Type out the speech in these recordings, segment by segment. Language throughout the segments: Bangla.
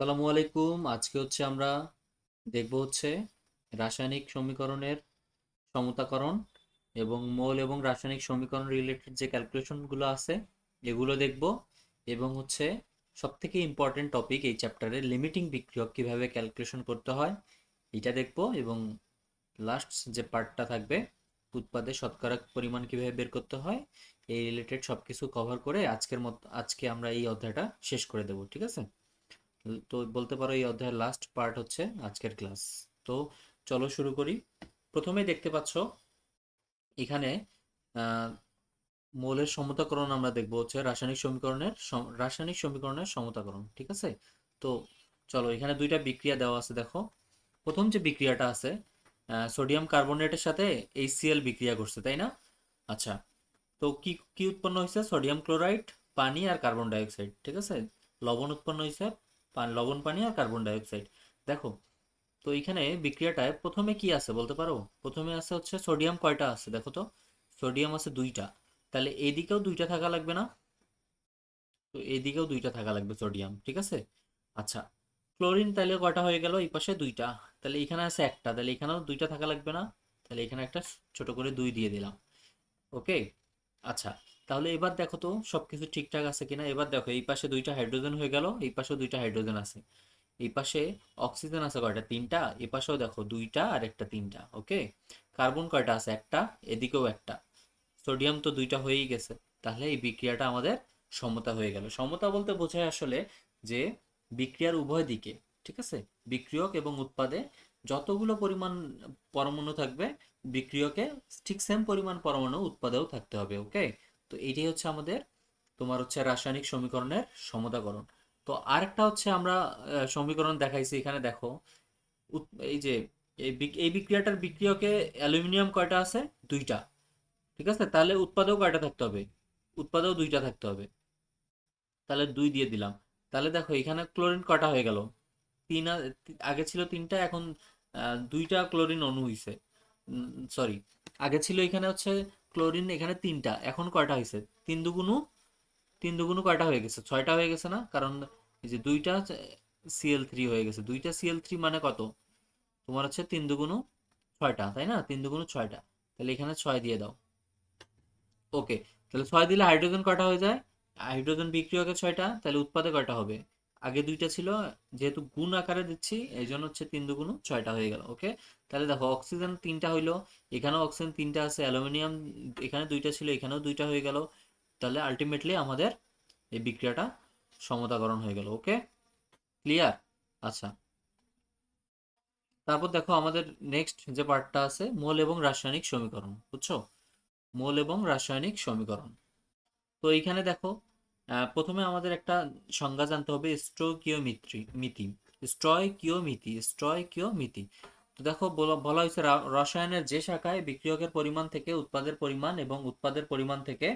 আসসালামু আলাইকুম। আজকে হচ্ছে আমরা দেখব হচ্ছে রাসায়নিক সমীকরণের সমতাকরণ এবং মৌল এবং রাসায়নিক সমীকরণ রিলেটেড যে ক্যালকুলেশনগুলো আছে, এগুলো দেখব এবং হচ্ছে সবথেকে ইম্পর্টেন্ট টপিক এই চ্যাপ্টারে লিমিটিং বিক্রিয়ক কীভাবে ক্যালকুলেশন করতে হয়, এটা দেখব এবং লাস্ট যে পার্টটা থাকবে, উৎপাদে শতকরা পরিমাণ কীভাবে বের করতে হয়, এই রিলেটেড সবকিছু কভার করে আজকের মতো আজকে আমরা এই অধ্যায়টা শেষ করে দেব, ঠিক আছে? তো বলতে পারো এই অধ্যায়ের লাস্ট পার্ট হচ্ছে আজকের ক্লাস তো চলো শুরু করি। প্রথমে দেখতে পাচ্ছ, এখানে মৌলের সমতাকরণ আমরা দেখব হচ্ছে রাসায়নিক সমীকরণের সম- রাসায়নিক সমীকরণের সমতাকরণ, ঠিক আছে? তো চলো এখানে দুইটা বিক্রিয়া দেওয়া আছে, দেখো। প্রথম যে বিক্রিয়াটা আছে সোডিয়াম কার্বনেটের সাথে HCl বিক্রিয়া করছে তাই না? আচ্ছা তো কি কি উৎপন্ন হয়েছে? সোডিয়াম ক্লোরাইড পানি আর কার্বন ডাইঅক্সাইড ঠিক আছে? লবণ উৎপন্ন হয়েছে লবণ, পানি আর কার্বন ডাইঅক্সাইড। দেখো, তো এখানে বিক্রিয়াটায় প্রথমে কি আছে বলতে পারো? প্রথমে আছে হচ্ছে সোডিয়াম কয়টা আছে? দেখো তো, সোডিয়াম আছে দুইটা। তাহলে এদিকেও দুইটা থাকা লাগবে না? তো এদিকেও দুইটা থাকা লাগবে সোডিয়াম, ঠিক আছে? আচ্ছা ক্লোরিন তাহলে কয়টা হয়ে গেল? এই পাশে দুইটা। তাহলে এখানে আছে একটা, তাহলে এখানেও দুইটা থাকা লাগবে না? তাহলে এখানে একটা ছোট করে দুই দিয়ে দিলাম। ওকে? আচ্ছা তাহলে এবার দেখো তো সবকিছু ঠিকঠাক আছে কিনা। এবার দেখো, এই পাশে দুইটা হাইড্রোজেন হয়ে গেল, এই পাশেও দুইটা হাইড্রোজেন আছে। এই পাশে অক্সিজেন আছে কয়টা? তিনটা। এই পাশেও দেখো দুইটা আর একটা তিনটা, ওকে? কার্বন কয়টা আছে? একটা, এদিকেও একটা। সোডিয়াম তো দুইটা হয়েই গেছে। তাহলে এই বিক্রিয়াটা আমাদের সমতা হয়ে গেল। সমতা বলতে বোঝায় আসলে যে বিক্রিয়ার উভয় দিকে, ঠিক আছে? বিক্রিয়ক এবং উৎপাদে যতগুলো পরিমাণ পরমাণু থাকবে, বিক্রিয়কে ঠিক সেম পরিমাণ পরমাণু উৎপাদেও থাকতে হবে, ওকে? তো এইটাই হচ্ছে আমাদের তোমার হচ্ছে রাসায়নিক সমীকরণের সমতাকরণ। তো আরেকটা হচ্ছে আমরা সমীকরণ দেখাইছি, এখানে দেখো এই যে, এই বিক- এই বিক্রিয়াটার বিক্রিয়কে অ্যালুমিনিয়াম কয়টা আছে? দুইটা। ঠিক আছে? তাহলে উৎপাদেও কয়টা থাকতে হবে? উৎপাদেও দুইটা থাকতে হবে। তাহলে দুই দিয়ে দিলাম। তাহলে দেখো, এখানে ক্লোরিন কয়টা হয়ে গেল? তিন আগে ছিল তিনটা, এখন দুইটা ক্লোরিন অণু হইছে। সরি। আগে ছিল এখানে হচ্ছে ক্লোরিন এখানে তিনটা, এখন কয়টা হয়েছে? তিন দুগুণু তিন দুগুণু কয়টা হয়ে গেছে? ছয়টা হয়ে গেছে না? কারণ এই যে দুইটা সিএল থ্রি হয়ে গেছে। দুইটা সিএল থ্রি মানে কত? তোমার হচ্ছে তিন দুগুণু ছয়টা, তাই না? তিন দুগুণু ছয়টা। তাহলে এখানে ছয় দিয়ে দাও। ওকে তাহলে ছয় দিলে হাইড্রোজেন কয়টা হয়ে যায়? হাইড্রোজেন বিক্রিয়কে ছয়টা, তাহলে উৎপাদে কয়টা হবে? আগে দুইটা ছিল, যেহেতু গুণ আকারে দিচ্ছি এই জন্য হচ্ছে তিন দুগুণ ছয়টা হয়ে গেল ওকে তাহলে দেখো অক্সিজেন তিনটা হইল, এখানেও অক্সিজেন তিনটা আছে অ্যালুমিনিয়াম এখানে দুইটা ছিল, এখানেও দুইটা হয়ে গেল, তাহলে আলটিমেটলি আমাদের এই বিক্রিয়াটা সমতাকরণ হয়ে গেল ওকে ক্লিয়ার আচ্ছা। তারপর দেখো, আমাদের নেক্সট যে পার্টটা আছে, মোল এবং রাসায়নিক সমীকরণ, বুঝছ? মোল এবং রাসায়নিক সমীকরণ। তো এইখানে দেখো প্রথমে আমাদের একটা সংজ্ঞা জানতে হবে, স্ট্রোকিওমিত্রি, মিতি। স্ট্রয়কিওমিতি স্ট্রয়কিওমিতি। তো দেখো, বলা হয়েছে রসায়নের যে শাখায় বিক্রিয়কের পরিমাণ থেকে উৎপাদের পরিমাণ এবং উৎপাদের পরিমাণ থেকে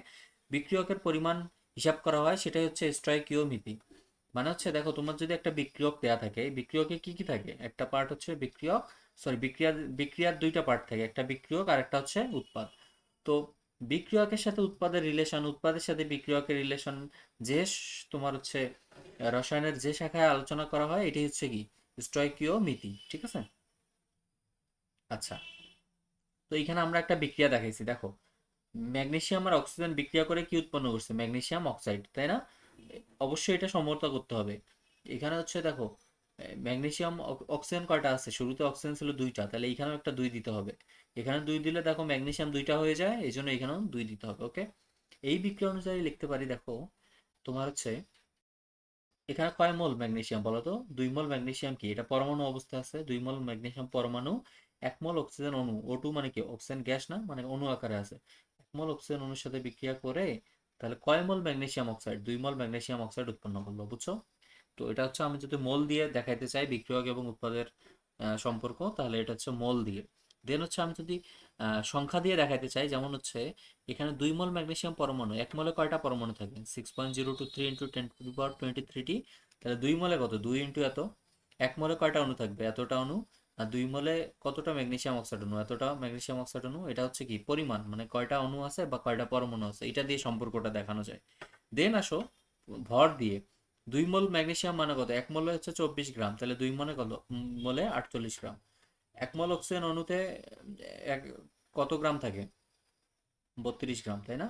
বিক্রিয়কের পরিমাণ হিসাব করা হয়, সেটাই হচ্ছে স্ট্রয়কিওমিতি। মানে হচ্ছে, দেখো, তোমার যদি একটা বিক্রিয়ক দেয়া থাকে, এই বিক্রিয়কে কি কি থাকে? একটা পার্ট হচ্ছে বিক্রিয়ক সরি বিক্রিয়া, বিক্রিয়ার দুইটা পার্ট থাকে, একটা বিক্রিয়ক আর একটা হচ্ছে উৎপাদ। তো বিক্রিয়কের সাথে উৎপাদের রিলেশন উৎপাদের সাথে বিক্রিয়কের রিলেশন যে তোমার হচ্ছে, রসায়নের যে শাখায় আলোচনা করা হয়, এটি হচ্ছে কি? স্টয়কিওমিতি ঠিক আছে? আচ্ছা। তো এখানে আমরা একটা বিক্রিয়া দেখাইছি, দেখো। ম্যাগনেসিয়াম আর অক্সিজেন বিক্রিয়া করে কি উৎপন্ন করছে? ম্যাগনেসিয়াম অক্সাইড, তাই না? অবশ্যই এটা সমতা করতে হবে। এখানে হচ্ছে, দেখো ম্যাগনেসিয়াম অক্সিজেন কয়টা আছে? শুরুতে অক্সিজেন ছিল দুইটা, তাহলে এখানেও একটা দুই দিতে হবে। এখানে দুই দিলে দেখো ম্যাগনেসিয়াম দুইটা হয়ে যায় এই জন্য এখানেও দুই দিতে হবে ওকে এই বিক্রিয়া অনুযায়ী লিখতে পারি, দেখো, তোমার হচ্ছে এখানে কয় মোল ম্যাগনেসিয়াম বলো তো? দুই মোল ম্যাগনেসিয়াম কি? এটা পরমাণু অবস্থা আছে, দুই মোল ম্যাগনেসিয়াম পরমাণু, এক মোল অক্সিজেন অণু ও টু মানে কি? অক্সিজেন গ্যাস না? মানে অণু আকারে আছে। এক মোল অক্সিজেন অণুর সাথে বিক্রিয়া করে তাহলে কয় মোল ম্যাগনেসিয়াম অক্সাইড? দুই মোল ম্যাগনেসিয়াম অক্সাইড উৎপন্ন করল, বুঝছ? তো এটা হচ্ছে আমি যদি মোল দিয়ে দেখাইতে চাই বিক্রিয়ক এবং উৎপাদের সম্পর্ক, তাহলে এটা হচ্ছে মোল দিয়ে। দেন হচ্ছে আমি যদি সংখ্যা দিয়ে দেখাইতে চাই, যেমন হচ্ছে এখানে দুই মোল ম্যাগনেশিয়াম পরমাণু, এক মোলে কয়টা পরমাণু থাকে? Six point zero two three into ten to power twenty thirty তাহলে দুই মোলে কত? দুই ইন্টু এত। এক মোলে কয়টা অণু থাকবে? এতটা অণু। আর দুই মোলে কতটা ম্যাগনেশিয়াম অক্সাইড অণু? এতটা ম্যাগনেশিয়াম অক্সাইড অণু, এটা হচ্ছে কি? পরিমাণ মানে কয়টা অণু আছে বা কয়টা পরমাণু আছে? এটা দিয়ে সম্পর্কটা দেখানো যায়। দেন আসো, ভর দিয়ে। দুই মোল ম্যাগনেশিয়াম মানে কত? এক মোলে হচ্ছে চব্বিশ গ্রাম। তাহলে দুই মনে কত? মোলে আটচল্লিশ গ্রাম। এক মোল অক্সিজেন অণুতে এক, কত গ্রাম থাকে? বত্রিশ গ্রাম, তাই না?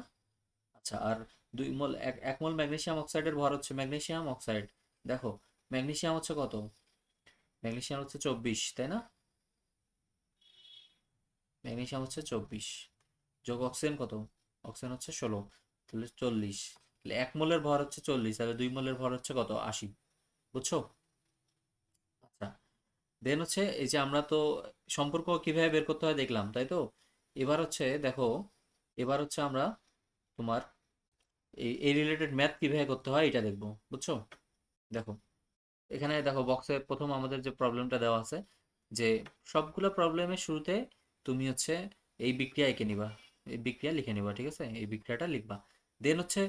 আচ্ছা আর দুই মোল, এক এক মোল ম্যাগনেশিয়াম অক্সাইডের ভর হচ্ছে ম্যাগনেশিয়াম অক্সাইড। দেখো, ম্যাগনেশিয়াম হচ্ছে কত? ম্যাগনেশিয়াম হচ্ছে চব্বিশ, তাই না? ম্যাগনেশিয়াম হচ্ছে চব্বিশ। যোগ অক্সিজেন কত? অক্সিজেন হচ্ছে ষোলো, তাহলে চল্লিশ। এক মোলের ভর হচ্ছে চল্লিশ, তাহলে দুই মোলের ভর হচ্ছে কত? আশি, বুঝছ? আচ্ছা দেন হচ্ছে এই যে আমরা তো সম্পর্ক কীভাবে বের করতে হয় দেখলাম, তাই তো? এবার হচ্ছে দেখো, এবার হচ্ছে আমরা তোমার এই রিলেটেড ম্যাথ কীভাবে করতে হয় এটা দেখব, বুঝছ? দেখো, এখানে দেখো বক্সে প্রথম আমাদের যে প্রবলেমটা দেওয়া আছে, যে সবগুলো প্রবলেমের শুরুতে তুমি হচ্ছে এই বিক্রিয়া এঁকে নিবা, এই বিক্রিয়া লিখে নিবা, ঠিক আছে? এই বিক্রিয়াটা লিখবা। দেন হচ্ছে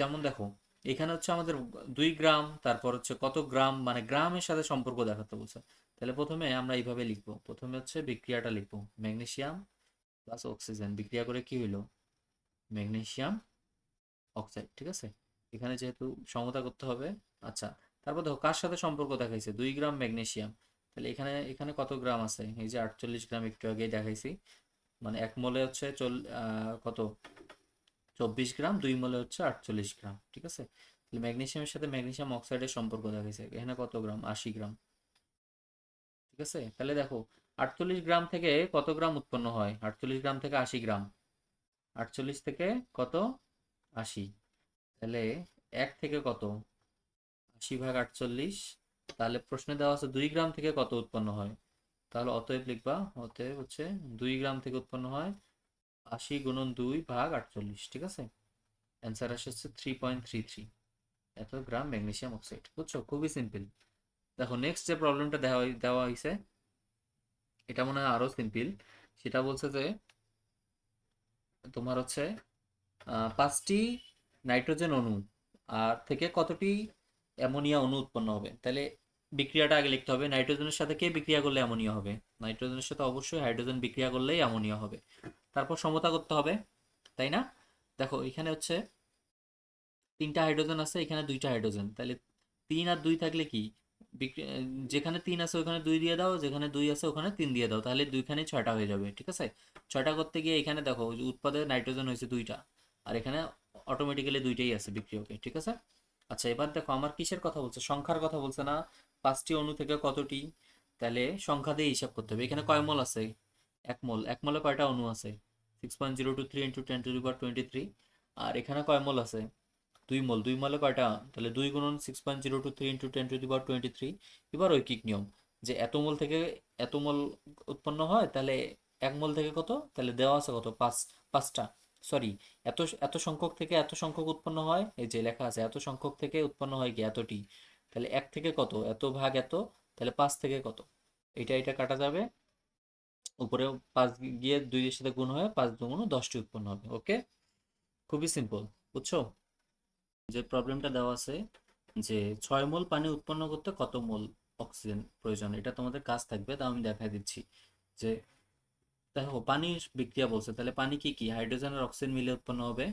যেমন দেখো, এখানে হচ্ছে আমাদের দুই গ্রাম, তারপর হচ্ছে কত গ্রাম মানে গ্রামের সাথে সম্পর্ক দেখাতে বলছে। তাহলে প্রথমে আমরা এইভাবে লিখব। প্রথমে হচ্ছে বিক্রিয়াটা লিখব। ম্যাগনেশিয়াম প্লাস অক্সিজেন বিক্রিয়া করে কি হইল? ম্যাগনেশিয়াম অক্সাইড ঠিক আছে? এখানে যেহেতু সমতা করতে হবে আচ্ছা তারপর দেখো কার সাথে সম্পর্ক দেখাইছে? দুই গ্রাম ম্যাগনেশিয়াম তাহলে এখানে এখানে কত গ্রাম আছে? এই যে আটচল্লিশ গ্রাম একটু আগেই দেখাইছি। মানে এক মোলে হচ্ছে চল কত? চব্বিশ গ্রাম, দুই মোলে হচ্ছে আটচল্লিশ গ্রাম, ঠিক আছে? তাহলে ম্যাগনেসিয়ামের সাথে ম্যাগনেসিয়াম অক্সাইডের সম্পর্ক দেখাইছে এখানে কত গ্রাম? আশি গ্রাম। ঠিক আছে? তাহলে দেখো, আটচল্লিশ গ্রাম থেকে কত গ্রাম উৎপন্ন হয়? আটচল্লিশ গ্রাম থেকে আশি গ্রাম। আটচল্লিশ থেকে কত? আশি। তাহলে এক থেকে কত? আশি ভাগ আটচল্লিশ। তাহলে প্রশ্নে দেওয়া আছে দুই গ্রাম থেকে কত উৎপন্ন হয়? তাহলে অতএব লিখবা, অতএব হচ্ছে দুই গ্রাম থেকে উৎপন্ন হয়। আশি গুণন দুই ভাগ আটচল্লিশ, ঠিক আছে? অ্যান্সার আসে হচ্ছে থ্রি পয়েন্ট থ্রি থ্রি এত গ্রাম ম্যাগনেসিয়াম অক্সাইড বুঝছ? খুবই সিম্পল দেখো নেক্সট যে প্রবলেমটা দেওয়া দেওয়া হয়েছে এটা মনে হয় আরও সিম্পল সেটা বলছে যে, তোমার হচ্ছে পাঁচটি নাইট্রোজেন অণু, আর থেকে কতটি অ্যামোনিয়া অণু উৎপন্ন হবে? তাহলে বিক্রিয়াটা আগে লিখতে হবে নাইট্রোজেনের সাথে কে বিক্রিয়া করলে অ্যামোনিয়া হবে? নাইট্রোজেনের সাথে অবশ্যই হাইড্রোজেন বিক্রিয়া করলেই অ্যামোনিয়া হবে। তারপর সমতা করতে হবে, তাই না? দেখো, এখানে হচ্ছে তিনটা হাইড্রোজেন আছে, এখানে দুইটা হাইড্রোজেন তাহলে তিন আর দুই থাকলে কি? যেখানে তিন আছে ওখানে দুই দিয়ে দাও, যেখানে দুই আছে ওখানে তিন দিয়ে দাও, তাহলে দুইখানে ছয়টা হয়ে যাবে, ঠিক আছে? ছয়টা করতে গিয়ে এখানে দেখো উৎপাদে নাইট্রোজেন হয়েছে দুইটা, আর এখানে অটোমেটিক্যালি দুইটাই আছে বিক্রিয়কে, ঠিক আছে? আচ্ছা এবার দেখো, আমার কিসের কথা বলছে? সংখ্যার কথা বলছে না? পাঁচটি অণু থেকে কতটি? তাহলে সংখ্যা দিয়ে হিসাব করতে হবে। এখানে কয় মোল আছে? এক মোল, এক মোলে কয়টা অণু আছে? Six point zero two three into ten to the power twenty three আর এখানে কয় মোল আছে? দুই মোল, দুই মোলে কয়টা? তাহলে দুই গুণন six point zero two three into ten to the power twenty three এবার ঐকিক নিয়ম, যে এত মোল থেকে এত মোল উৎপন্ন হয়, তাহলে এক মোল থেকে কত? তাহলে দেওয়া আছে কত? পাঁচ, পাঁচটা সরি এত এত সংখ্যক থেকে এত সংখ্যক উৎপন্ন হয়, এই যে লেখা আছে, এত সংখ্যক থেকে উৎপন্ন হয় কি? এতটি, তাহলে এক থেকে কত? এত ভাগ এত, তাহলে পাঁচ থেকে কত? এটা এটা কাটা যাবে। উপরে পাঁচ গিয়ে দুই এর সাথে গুণ হয়ে পাঁচ দুগুণ দশটি উৎপন্ন হবে ওকে খুবই সিম্পল বুঝছ? যে প্রবলেমটা দেওয়া আছে যে ছয় মোল পানি উৎপন্ন করতে কত মোল অক্সিজেন প্রয়োজন, এটা তোমাদের কাজ থাকবে তা আমি দেখাই দিচ্ছি। যে দেখো, পানি বিক্রিয়া বলছে, তাহলে পানি কি কি? হাইড্রোজেন আর অক্সিজেন মিলে উৎপন্ন হবে,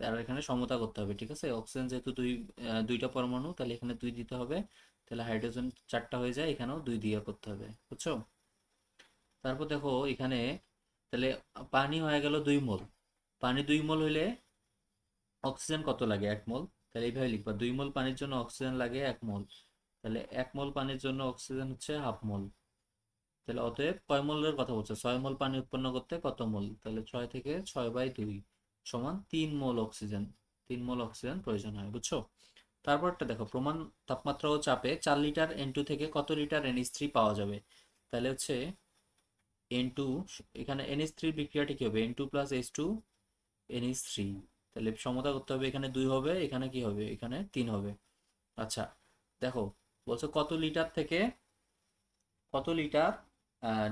আর এখানে সমতা করতে হবে, ঠিক আছে? অক্সিজেন যেহেতু দুই দুইটা পরমাণু, তাহলে এখানে দুই দিতে হবে, তাহলে হাইড্রোজেন চারটা হয়ে যায়, এখানেও দুই দিয়ে করতে হবে, বুঝছ? তারপর দেখো এখানে, তাহলে পানি হয়ে গেল দুই মোল। পানি দুই মোল হইলে অক্সিজেন কত লাগে? এক মোল। তাহলে এইভাবে লিখবা, দুই মোল পানির জন্য অক্সিজেন লাগে এক মোল। তাহলে এক মোল পানির জন্য অক্সিজেন হচ্ছে হাফ মোল। তাহলে অতএব কয় মোলের কথা বলছে? ছয় মোল পানি উৎপন্ন করতে কত মোল? তাহলে ছয় থেকে ছয় বাই দুই সমান তিন মোল অক্সিজেন। তিন মোল অক্সিজেন প্রয়োজন হয়, বুঝছ? তারপরটা দেখো, প্রমাণ তাপমাত্রা ও চাপে চার লিটার এন টু থেকে কত লিটার এনএইচ থ্রি পাওয়া যাবে? তাহলে হচ্ছে এন টু এখানে এনএইচ থ্রির বিক্রিয়াটি কি হবে? N two plus H two NH three তাহলে সমতা করতে হবে এখানে দুই হবে, এখানে কি হবে? এখানে তিন হবে। আচ্ছা দেখো, বলছো কত লিটার থেকে, কত লিটার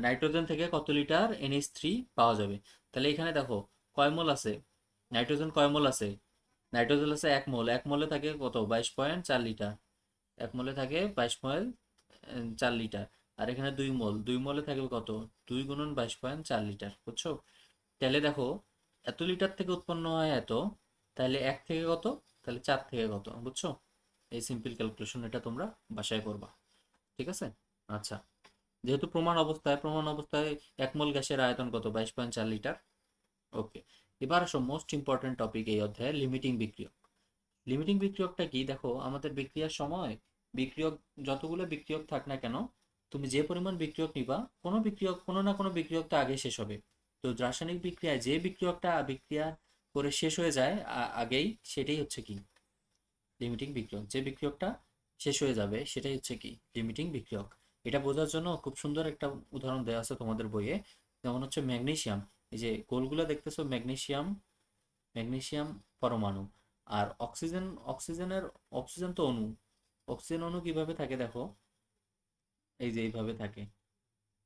নাইট্রোজেন থেকে কত লিটার এনএইচ থ্রি পাওয়া যাবে? তাহলে এখানে দেখো, কয় মোল আছে? নাইট্রোজেন কয় মোল আছে? নাইট্রোজেন আছে এক মোল। এক মোলে থাকে কত? বাইশ পয়েন্ট চার লিটার। এক মোলে থাকে বাইশ পয়েন্ট চার লিটার। আর এখানে দুই মোল, দুই মোলে থাকবে কত? দুই গুণন বাইশ পয়েন্ট চার লিটার, বুঝছ? তাহলে দেখো, এত লিটার থেকে উৎপন্ন হয় এত, তাহলে এক থেকে কত? তাহলে চার থেকে কত, বুঝছ? এই সিম্পল ক্যালকুলেশন এটা তোমরা বাসায় করবা, ঠিক আছে? আচ্ছা যেহেতু প্রমাণ অবস্থায় প্রমাণ অবস্থায় এক মোল গ্যাসের আয়তন কত? বাইশ পয়েন্ট চার লিটার, ওকে। এবার আসো মোস্ট ইম্পর্টেন্ট টপিক এই অধ্যায়ে লিমিটিং বিক্রিয়ক। লিমিটিং বিক্রিয়কটা কি? দেখো, আমাদের বিক্রিয়ার সময় বিক্রিয়ক, যতগুলো বিক্রিয়ক থাক না কেন তুমি যে পরিমাণ বিক্রিয়ক নিবা, কোনো বিক্রিয়ক, কোনো না কোনো বিক্রিয়ক তো আগে শেষ হবে। তো রাসায়নিক বিক্রিয়ায় যে বিক্রিয়কটা বিক্রিয়া করে শেষ হয়ে যায় আগেই সেটাই হচ্ছে কি? লিমিটিং বিক্রিয়ক। যে বিক্রিয়কটা শেষ হয়ে যাবে, সেটাই হচ্ছে কি? লিমিটিং বিক্রিয়ক। এটা বোঝার জন্য খুব সুন্দর একটা উদাহরণ দেওয়া আছে তোমাদের বইয়ে। যেমন হচ্ছে ম্যাগনেসিয়াম। এই যে গোলগুলো দেখতেছো, ম্যাগনেসিয়াম ম্যাগনেসিয়াম পরমাণু। আর অক্সিজেন, অক্সিজেনের, অক্সিজেন তো অণু। অক্সিজেন অণু কীভাবে থাকে দেখো? এই যে এইভাবে থাকে।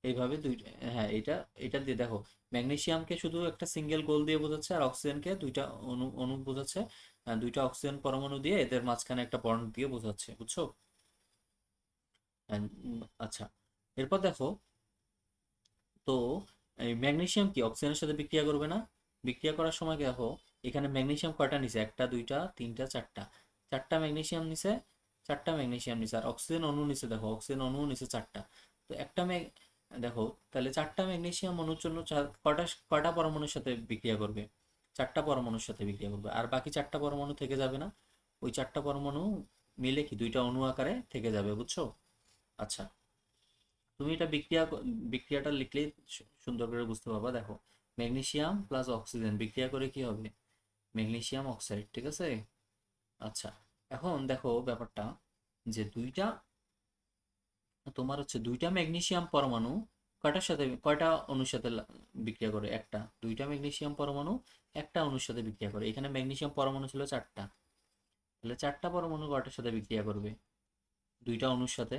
এইভাবে দুইটা হ্যাঁ এটা এটা দিয়ে দেখো ম্যাগনেসিয়ামকে শুধু একটা সিঙ্গেল গোল দিয়ে বোঝাচ্ছে আর অক্সিজেনকে দুইটা অণু অণু বোঝাচ্ছে। দুইটা অক্সিজেন পরমাণু দিয়ে এদের মাঝখানে একটা বন্ড দিয়ে বোঝাচ্ছে, বুঝছ? আচ্ছা এরপর দেখো, তো এই ম্যাগনেশিয়াম কি অক্সিজেনের সাথে বিক্রিয়া করবে না? বিক্রিয়া করার সময় দেখো, এখানে ম্যাগনেশিয়াম কয়টা নিছে? একটা, দুইটা, তিনটা, চারটা। চারটা ম্যাগনেশিয়াম নিছে চারটা ম্যাগনেশিয়াম নিছে, আর অক্সিজেন অণু নিছে, দেখো, অক্সিজেন অণু নিছে চারটা। তো একটা ম্যাগ, দেখো, তাহলে চারটা ম্যাগনেশিয়াম অণুর জন্য কটা কয়টা পরমাণুর সাথে বিক্রিয়া করবে? চারটা পরমাণুর সাথে বিক্রিয়া করবে। আর বাকি চারটা পরমাণু থেকে যাবে না? ওই চারটা পরমাণু মিলে কি দুইটা অণু আকারে থেকে যাবে, বুঝছ? আচ্ছা। তুমি এটা বিক্রিয়া বিক্রিয়াটা লিখলেই সুন্দর করে বুঝতে পারবা। দেখো, ম্যাগনেশিয়াম প্লাস অক্সিজেন বিক্রিয়া করে কি হবে? ম্যাগনেশিয়াম অক্সাইড, ঠিক আছে? আচ্ছা। এখন দেখো ব্যাপারটা যে দুইটা, তোমার হচ্ছে দুইটা ম্যাগনেসিয়াম পরমাণু কয়টার সাথে, কয়টা অণুর সাথে বিক্রিয়া করে? একটা। দুইটা ম্যাগনেসিয়াম পরমাণু, একটা অণুর সাথে বিক্রিয়া করে। এখানে ম্যাগনেসিয়াম পরমাণু ছিল চারটা। তাহলে চারটা পরমাণু কয়টার সাথে বিক্রিয়া করবে? দুইটা অণুর সাথে।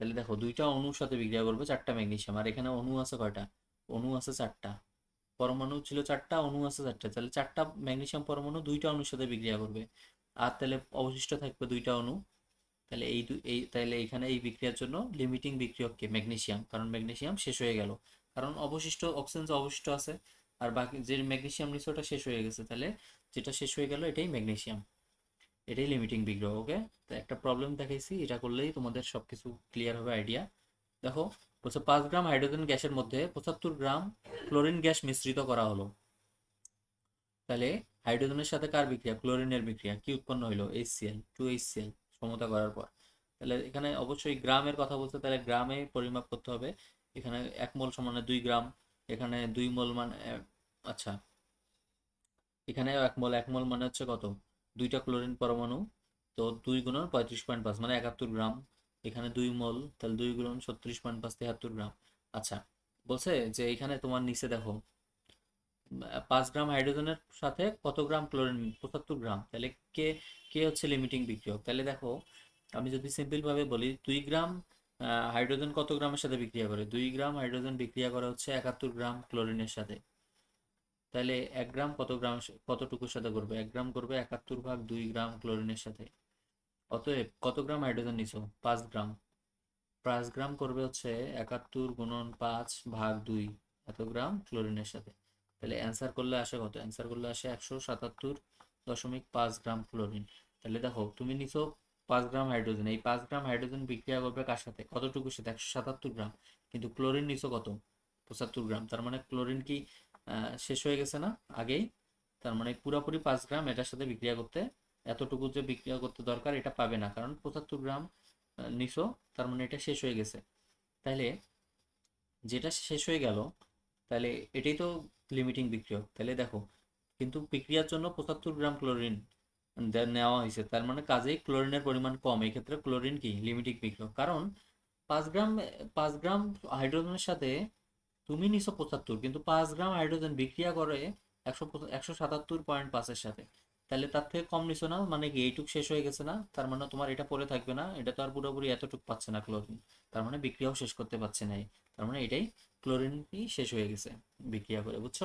তাহলে দেখো, দুইটা অণুর সাথে বিক্রিয়া করবে চারটা ম্যাগনেসিয়াম। আর এখানে অণু আছে কয়টা? অণু আছে চারটা। পরমাণু ছিল চারটা, অণু আছে চারটা। তাহলে চারটা ম্যাগনেসিয়াম পরমাণু দুইটা অণুর সাথে বিক্রিয়া করবে। আর তাহলে অবশিষ্ট থাকবে দুইটা অণু। তাহলে এই এই তাহলে এখানে এই বিক্রিয়ার জন্য লিমিটিং বিক্রিয়ক ম্যাগনেশিয়াম কারণ ম্যাগনেসিয়াম শেষ হয়ে গেল। কারণ অবশিষ্ট অক্সিজেন তো অবশিষ্ট আছে, আর বাকি যে ম্যাগনেশিয়াম নিচে ওটা শেষ হয়ে গেছে, তাহলে যেটা শেষ হয়ে গেল এটাই ম্যাগনেশিয়াম এটাই লিমিটিং বিক্রিয়ক ওকে তো একটা প্রবলেম দেখাইছি, এটা করলেই তোমাদের সবকিছু ক্লিয়ার হবে আইডিয়া দেখো, বলছে পাঁচ গ্রাম হাইড্রোজেন গ্যাসের মধ্যে পঁচাত্তর গ্রাম ক্লোরিন গ্যাস মিশ্রিত করা হলো। তাহলে হাইড্রোজেনের সাথে কার বিক্রিয়া? ক্লোরিনের বিক্রিয়া। কি উৎপন্ন হইল? এইচসিএল টু এইচসিএল সমতা করার পর। তাহলে এখানে অবশ্যই গ্রামের কথা বলতে তাহলে গ্রামে পরিমাপ করতে হবে। এখানে এক মোল সমানে দুই গ্রাম, এখানে দুই মোল মানে আচ্ছা। এখানে এক মোল এক মোল মানে হচ্ছে কত? দুইটা ক্লোরিন পরমাণু, তো দুই গুণন পঁয়ত্রিশ পয়েন্ট পাঁচ মানে একাত্তর গ্রাম। এখানে দুই মোল, তাহলে দুই গুণন ছত্রিশ পয়েন্ট পাঁচ, তেহাত্তর গ্রাম। আচ্ছা বলছে যে এখানে তোমার নিচে দেখো পাঁচ গ্রাম হাইড্রোজেনের সাথে কত গ্রাম ক্লোরিন, পঁচাত্তর গ্রাম? তাহলে কে কে হচ্ছে লিমিটিং বিক্রিয়ক? তাহলে দেখো, আমি যদি সিম্পল ভাবে বলি, দুই গ্রাম হাইড্রোজেন কত গ্রামের সাথে বিক্রিয়া করে? দুই গ্রাম হাইড্রোজেন বিক্রিয়া করে হচ্ছে একাত্তর গ্রাম ক্লোরিনের সাথে। তাহলে এক গ্রাম কত গ্রাম, কতটুকুর সাথে করবে? এক গ্রাম করবে একাত্তর ভাগ দুই গ্রাম ক্লোরিনের সাথে। অতএব কত গ্রাম হাইড্রোজেন নিছো? পাঁচ গ্রাম। পাঁচ গ্রাম করবে হচ্ছে একাত্তর গুণন পাঁচ ভাগ দুই, এত গ্রাম ক্লোরিনের সাথে। তাহলে অ্যান্সার করলে আসে কত? অ্যান্সার করলে আসে একশো সাতাত্তর দশমিক পাঁচ গ্রাম ক্লোরিন তাহলে দেখো, তুমি নিছো পাঁচ গ্রাম হাইড্রোজেন এই পাঁচ গ্রাম হাইড্রোজেন বিক্রিয়া করবে কার সাথে? কতটুকুর সাথে? একশো সাতাত্তর গ্রাম। কিন্তু ক্লোরিন নিছো কত? পঁচাত্তর গ্রাম। তার মানে ক্লোরিন কি শেষ হয়ে গেছে না? আগেই? তার মানে পুরোপুরি পাঁচ গ্রাম এটার সাথে বিক্রিয়া করতে, এতটুকু যে বিক্রিয়া করতে দরকার এটা পাবে না। কারণ পঁচাত্তর গ্রাম নিছো, তার মানে এটা শেষ হয়ে গেছে। তাহলে যেটা শেষ হয়ে গেল, তাহলে এটাই তো লিমিটিং বিক্রিয়ক। তাহলে দেখো, কিন্তু বিক্রিয়ার জন্য পঁচাত্তর গ্রাম ক্লোরিন নেওয়া হয়েছে। তার মানে কাজেই ক্লোরিনের পরিমাণ কম। ক্ষেত্রে ক্লোরিন কি? লিমিটিং বিক্রিয়ক। কারণ পাঁচ গ্রাম পাঁচ গ্রাম হাইড্রোজেনের সাথে তুমি নিছো পঁচাত্তর, কিন্তু পাঁচ গ্রাম হাইড্রোজেন বিক্রিয়া করে একশো একশো সাতাত্তর পয়েন্ট পাঁচের সাথে। তাহলে তার থেকে কম নিছো না মানে কি এইটুক শেষ হয়ে গেছে না? তার মানে তোমার এটা পড়ে থাকবে না, এটা তো আর পুরোপুরি এতটুক পাচ্ছে না ক্লোরিন তার মানে বিক্রিয়াও শেষ করতে পারছে না তার মানে এটাই ক্লোরিনই শেষ হয়ে গেছে। বিক্রিয়া করে, বুঝছ?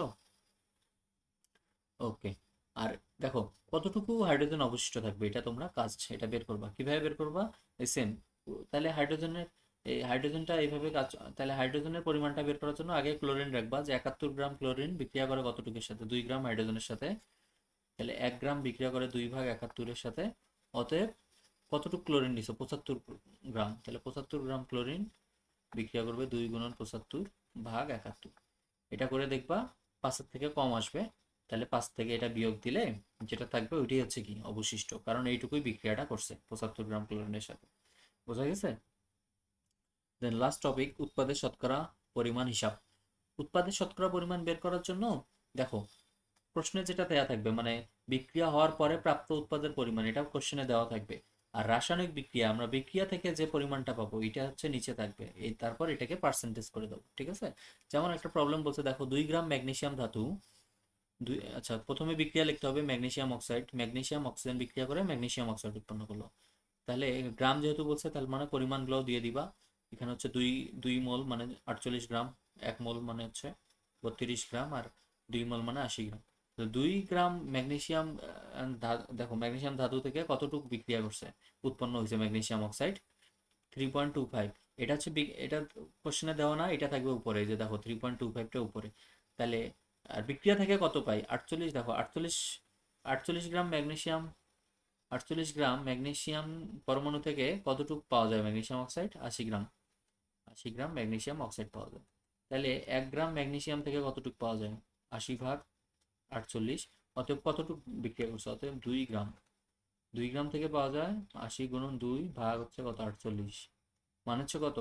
ওকে, আর দেখো, কতটুকু হাইড্রোজেন অবশিষ্ট থাকবে এটা তোমরা কাজ, এটা বের করবা। কীভাবে বের করবা? সেম তাহলে হাইড্রোজেনের, এই হাইড্রোজেনটা এইভাবে কাজ, তাহলে হাইড্রোজেনের পরিমাণটা বের করার জন্য আগে ক্লোরিন রাখবা যে একাত্তর গ্রাম ক্লোরিন বিক্রিয়া করে কতটুকুর সাথে? দুই গ্রাম হাইড্রোজেনের সাথে। তাহলে এক গ্রাম বিক্রিয়া করে দুই ভাগ একাত্তরের সাথে। অতএব কতটুকু ক্লোরিন নিছো? পঁচাত্তর গ্রাম। তাহলে পঁচাত্তর গ্রাম ক্লোরিন বিক্রিয়া করবে দুই গুণন পঁচাত্তর। ভাগ একাত্তর। এটা করে দেখবা পাঁচের থেকে কম আসবে। তাহলে পাঁচ থেকে এটা বিয়োগ দিলে যেটা থাকবে ওইটাই হচ্ছে কি? অবশিষ্ট। কারণ এইটুকুই বিক্রিয়াটা করছে পঁচাত্তর গ্রাম ক্লোরিনের সাথে। বোঝা গেছে? দেন লাস্ট টপিক উৎপাদের শতকরা পরিমাণ হিসাব। উৎপাদের শতকরা পরিমাণ বের করার জন্য দেখো, প্রশ্নে যেটা দেয়া থাকবে মানে বিক্রিয়া হওয়ার পরে প্রাপ্ত উৎপাদের পরিমাণ এটা কোশ্চেনে দেওয়া থাকবে। আর রাসায়নিক বিক্রিয়া, আমরা বিক্রিয়া থেকে যে পরিমাণটা পাবো, এটা হচ্ছে নিচে থাকবে। এই তারপর এটাকে পার্সেন্টেজ করে দেবো, ঠিক আছে? যেমন একটা প্রবলেম বলছে, দেখো দুই গ্রাম ম্যাগনেসিয়াম ধাতু, দুই আচ্ছা প্রথমে বিক্রিয়া লিখতে হবে ম্যাগনেশিয়াম অক্সাইড ম্যাগনেসিয়াম অক্সিজেন বিক্রিয়া করে ম্যাগনেশিয়াম অক্সাইড উৎপন্ন করল। তাহলে গ্রাম যেহেতু বলছে, তাহলে মানে পরিমাণগুলো দিয়ে দিবা। এখানে হচ্ছে দুই দুই মোল মানে আটচল্লিশ গ্রাম, এক মোল মানে হচ্ছে বত্রিশ গ্রাম, আর দুই মোল মানে আশি গ্রাম। তো দুই গ্রাম ম্যাগনেশিয়াম দেখো ম্যাগনেশিয়াম ধাতু থেকে কতটুকু বিক্রিয়া করছে? উৎপন্ন হয়েছে magnesium oxide. Three point two five এটা হচ্ছে এটা কোশ্চেনে দেওয়া না, এটা থাকবে উপরে যে দেখো থ্রি পয়েন্ট টু ফাইভটা উপরে। তাহলে, আর বিক্রিয়া থেকে কত পাই? আটচল্লিশ, দেখো আটচল্লিশ আটচল্লিশ গ্রাম ম্যাগনেশিয়াম, আটচল্লিশ গ্রাম ম্যাগনেশিয়াম পরমাণু থেকে কতটুকু পাওয়া যায় ম্যাগনেশিয়াম অক্সাইড? আশি গ্রাম। আশি গ্রাম ম্যাগনেশিয়াম অক্সাইড পাওয়া যায়। তাহলে এক গ্রাম ম্যাগনেশিয়াম থেকে কতটুকু পাওয়া যায়? আশি ভাগ আটচল্লিশ, অতএব কতটুকু বিক্রিয়া করছে? অতএব দুই গ্রাম। দুই গ্রাম থেকে পাওয়া যায় আশি গুণন দুই ভাগ হচ্ছে কত? আটচল্লিশ। মানে হচ্ছে কত?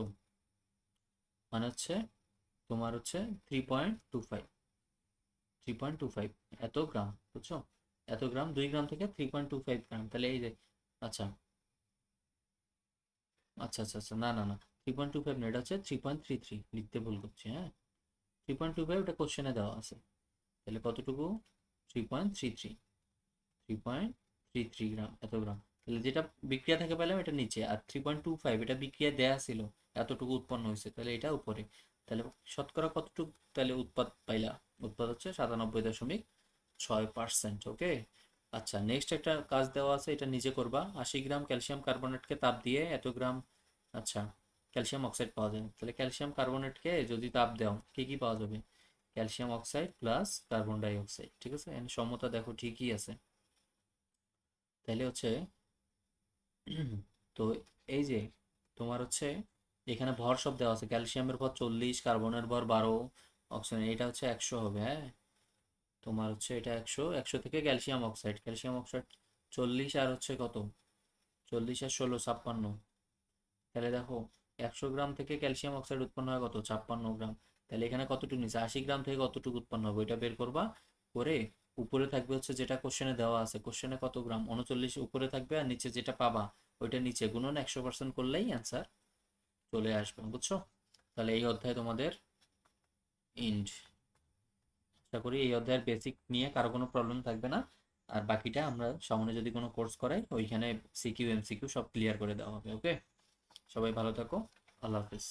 মানে হচ্ছে তোমার হচ্ছে three point two five three point two five এত গ্রাম, বুঝছ? এত গ্রাম, দুই গ্রাম থেকে three point two five gram. তাহলে এই যে আচ্ছা। আচ্ছা আচ্ছা আচ্ছা না না না। থ্রি পয়েন্ট টু ফাইভ না, এটা হচ্ছে থ্রি পয়েন্ট থ্রি থ্রি লিখতে ভুল করছি হ্যাঁ? থ্রি পয়েন্ট টু ফাইভ এটা কোশ্চেনে দেওয়া আছে। তাহলে কতটুকু? Three point three three three point three three gram, এত গ্রাম। তাহলে যেটা বিক্রিয়া থেকে পেলাম এটা নিচে, আর থ্রি পয়েন্ট টু ফাইভ এটা বিক্রিয়া দেয়া ছিল, এতটুকু উৎপন্ন হয়েছে, তাহলে এটা উপরে। তাহলে শতকরা কতটুকু? তাহলে উৎপাদ পাইলা, উৎপাদ হচ্ছে সাতানব্বই দশমিক ছয় পার্সেন্ট ওকে আচ্ছা নেক্সট একটা কাজ দেওয়া আছে, এটা নিজে করবা। আশি গ্রাম ক্যালসিয়াম কার্বনেটকে তাপ দিয়ে এত গ্রাম আচ্ছা ক্যালসিয়াম অক্সাইড পাওয়া যায়। তাহলে ক্যালসিয়াম কার্বনেটকে যদি তাপ দাও, কি কি পাওয়া যাবে? Calcium oxide plus carbon dioxide ঠিক আছে? সমতা দেখো ঠিকই আছে। তাহলে হচ্ছে, তো এই যে তোমার হচ্ছে এখানে ভর সব দেওয়া আছে, ক্যালসিয়ামের ভর চল্লিশ, কার্বনের ভর বারো অক্সিজেন এটা হচ্ছে একশো হবে হ্যাঁ? তোমার হচ্ছে এটা একশো একশো থেকে ক্যালসিয়াম অক্সাইড ক্যালসিয়াম অক্সাইড চল্লিশ আর হচ্ছে কত? চল্লিশ আর ষোলো, ছাপ্পান্ন। তাহলে দেখো, একশো গ্রাম থেকে ক্যালসিয়াম অক্সাইড উৎপন্ন হয় কত? ছাপ্পান্ন গ্রাম। তাহলে এখানে কতটুকু নিচে? আশি গ্রাম থেকে কতটুকু উৎপন্ন হবে? এটা বের করবা, করে উপরে থাকবে হচ্ছে যেটা কোশ্চেনে দেওয়া আছে। কোশ্চেনে কত গ্রাম? উনচল্লিশ উপরে থাকবে আর নিচে যেটা পাবা, ওইটা নিচে। গুণন একশো পার্সেন্ট করলেই অ্যান্সার চলে আসবে, বুঝছ? তাহলে এই অধ্যায় তোমাদের ইন্ড আশা করি এই অধ্যায়ের বেসিক নিয়ে কারও কোনো প্রবলেম থাকবে না। আর বাকিটা আমরা সামনে যদি কোনো কোর্স করাই, ওইখানে সিকিউ এমসিকিউ সব ক্লিয়ার করে দেওয়া হবে ওকে সবাই ভালো থাকো। আল্লাহ হাফিজ।